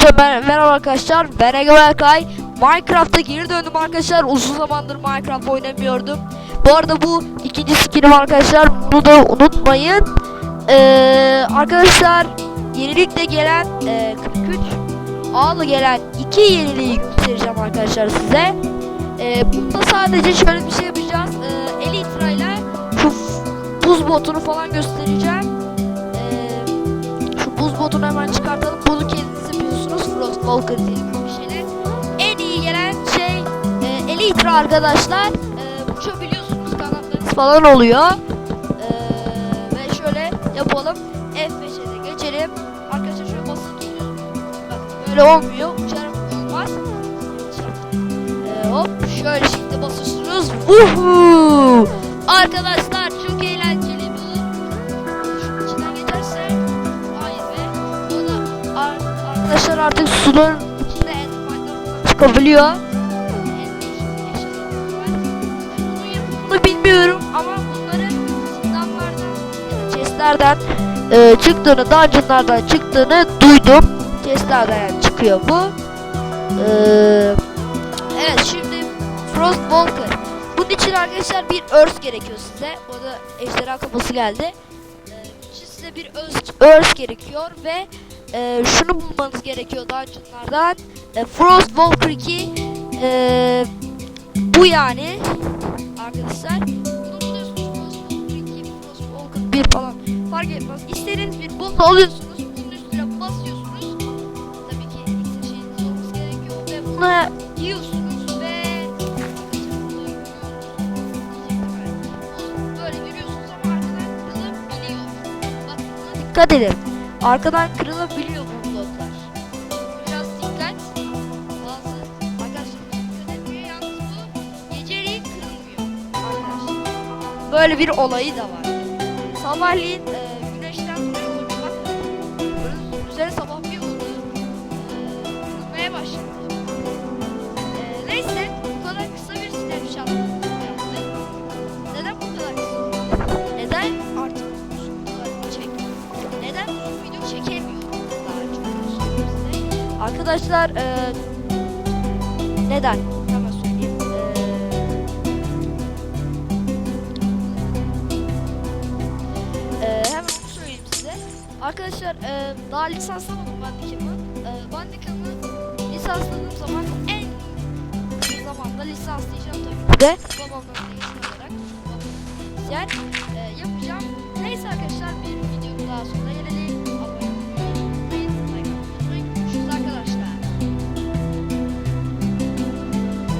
Hepinize mer- merhaba arkadaşlar. Ben Ege Berkay. Minecraft'a geri döndüm arkadaşlar. Uzun zamandır Minecraft oynamıyordum. Bu arada bu ikinci skinim arkadaşlar. Bunu da unutmayın. Ee, arkadaşlar yenilikle gelen e, 43 A'lı gelen iki yeniliği göstereceğim arkadaşlar size. Ee, bunda sadece şöyle bir şey yapacağız. Ee, Elytra ile şu buz botunu falan göstereceğim. Ee, şu buz botunu Walker diye bir şeyler. En iyi gelen şey e, Elytra arkadaşlar. E, uçabiliyorsunuz kanatlarınız falan oluyor. E, ve şöyle yapalım. F5'e de geçelim. Arkadaşlar şöyle basıp geliyoruz. Bak böyle olmuyor. Uçarım olmaz. E, hop şöyle şimdi basıyorsunuz. Vuhuu! Arkadaşlar artık suların içinde çıkabiliyor. Yapımını bilmiyorum ama bunların zindanlardan da chestlerden e, çıktığını, dungeonlardan çıktığını duydum. Chestlerden çıkıyor bu. E, evet şimdi Frost Walker. Bunun için arkadaşlar bir örs gerekiyor size. Bu arada ejderha kafası geldi. Bunun için size bir örs, örs gerekiyor ve e, şunu bulmanız gerekiyor dungeonlardan. E, Frost Walker 2 e, bu yani arkadaşlar. Bunu buluyorsunuz Frost Walker 2, Frost Walker 1 falan fark etmez. İstediğiniz bir bunu alıyorsunuz. Bunun üstüne basıyorsunuz. Tabii ki şeyiniz olması gerekiyor ve bunu yiyorsunuz buna dikkat edin. Arkadan kırılabiliyor Böyle bir olayı da var. Sabahleyin e, güneşten. Bak böyle üzerine sabah bir oldu. E, kırılmaya başladı. Ee, neyse bu kadar kısa bir snapshot yaptık. Neden bu kadar kısa? Neden artık uzun video çek? Neden uzun video çekemiyorum. Arkadaşlar ee, neden? Arkadaşlar ee, daha lisanslamadım Bandicam'ı. Ee, Bandicam'ı lisansladığım zaman en kısa zamanda lisanslayacağım tabii ki de. Babamdan da izin alarak. Bilgisayar ee, yapacağım. Neyse arkadaşlar bir video daha sonra gelelim.